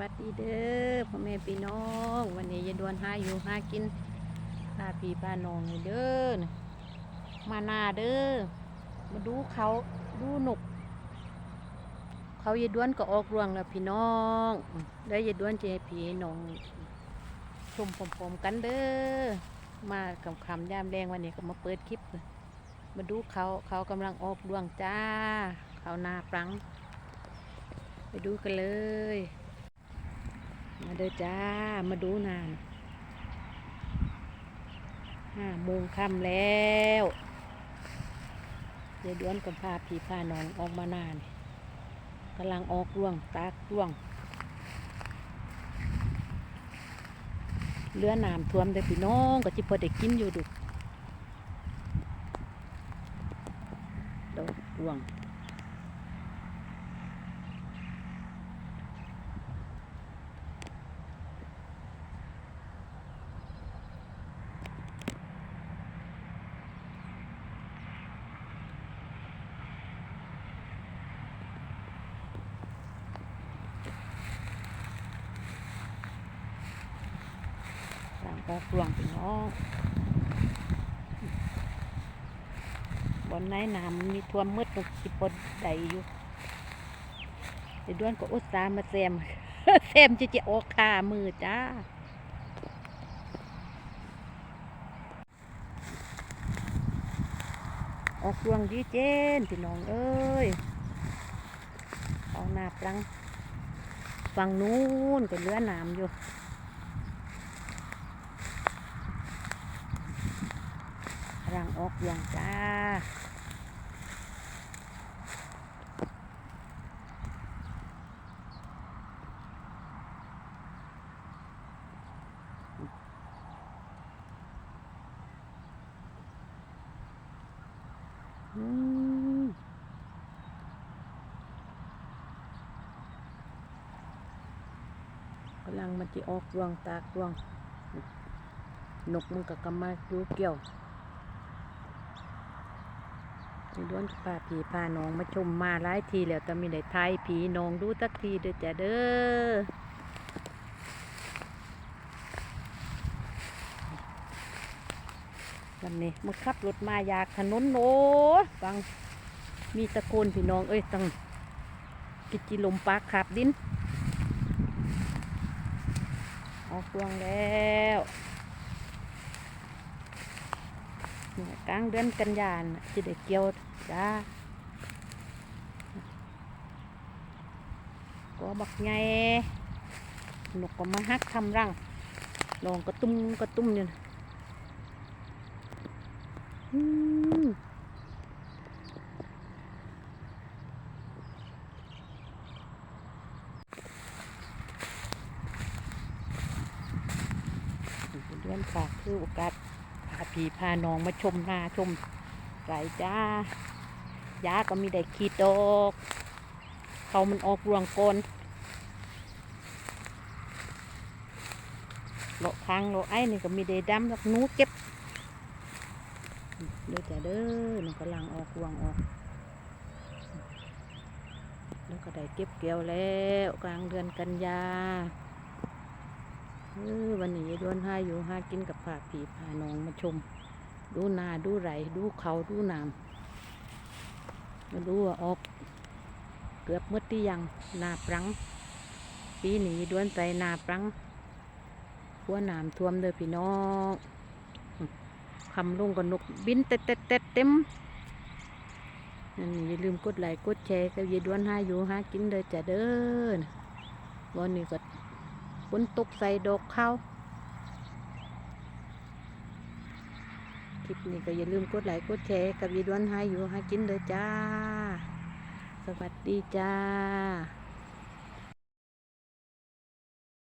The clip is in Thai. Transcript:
วัสดีเด้อพ่อแม่พี่น้อง วันนี้ยายดวนหาอยู่หากินพาพี่พาน้องเด้อมาหน้าเด้อมาดูเขาดูนก เขายายดวนก็ออกรวงแล้วพี่น้องแล้วยายดวนจะให้พี่น้องชมพร้อมๆกันเด้อมาคำคำยามแรงวันนี้ก็มาเปิดคลิป มาดูเขาเขากำลังออกรวงจ้า เขานาปรัง ไปดูกันเลย มาเด้อจ้า มาดูนานห้าโมงค่ำแล้วยายด้วนกับพาผีพาน้องออกมานานกำลังออกร่วงตากร่วงเรือน้ำท่วมเด้อพี่น้องก็จิพอได้กินอยู่ดุดอกร่วง ต่าก็รวงพี่น้องบนไหนน้ำมีท่วมมืดนกสิปนใดอยู่ไอ้ด้วนก็อุตส่าห์มาแซมแซมจะจะออกขามือจ้าออกรวงดีเจนพี่น้องเอ้ยเอาหน้าปลังฝั่งนู้นก็เลือน้ำอยู่ รังออกอย่างจ้าอืมกำลังมันจะออกรวงตากรวง นกมันก็กำมาดูเกี่ยว ไอ้ด้วนพาผีพาน้องมาชมมาหลายทีแล้วแต่มีได้ทยผีน้องดูตักทีเด้อจ้ะเด้อวันนี้มาขับรถมาอยากถนนโน้ฟังมีตะโกนพี่น้องเอ้ยตังกิจิลมปากขาบดิน ออกดวงแล้ว เนี่ยกลางเดือนกันยานจะได้เกี่ยวจ้าก็บักไงนกก็มาฮักทำรังลองกระตุ้มกระตุ้มอยู่นะอืมเดือนค่ะคือโอกาส พาผีพาน้องมาชมนาชมไรจ้ายาก็มีได้ขีดดอกเขามันออกรวงกลนโลคางโลไอ้นี่ก็มีได้ดำแล้วหนูเก็บเด้อจ้ะเด้อมันกำลังออกรวงออก แล้วก็ได้เก็บเกี่ยวแล้วกลางเดือนกันยา ออวันนี้ยายดวนห้าอยู่ห้ากินกับผาผีพาน้องมาชม ดูนาดูไรดูเขาดูน้ำมาดูว่าออก เกือบมืดที่ยังนาปรัง ปีนี้ดวนใจนาปรังพัวน้ำท่วมเด้อพี่น้องคำลุงกับนกบินเต็ดเต็ดเต็ดเต็มนั่นนี่อย่าลืมกดไลค์กดแชร์กับยายดวนห้าอยู่ห้ากินเด้อจ้ะเด้อวันนี้ก็ นตกใส่ดอกข้าวคลิปนี้ก็อย่าลืมกดไลค์กดแชร์กับยีดวนให้อยู่ให้กินเลยจ้า สวัสดีจ้า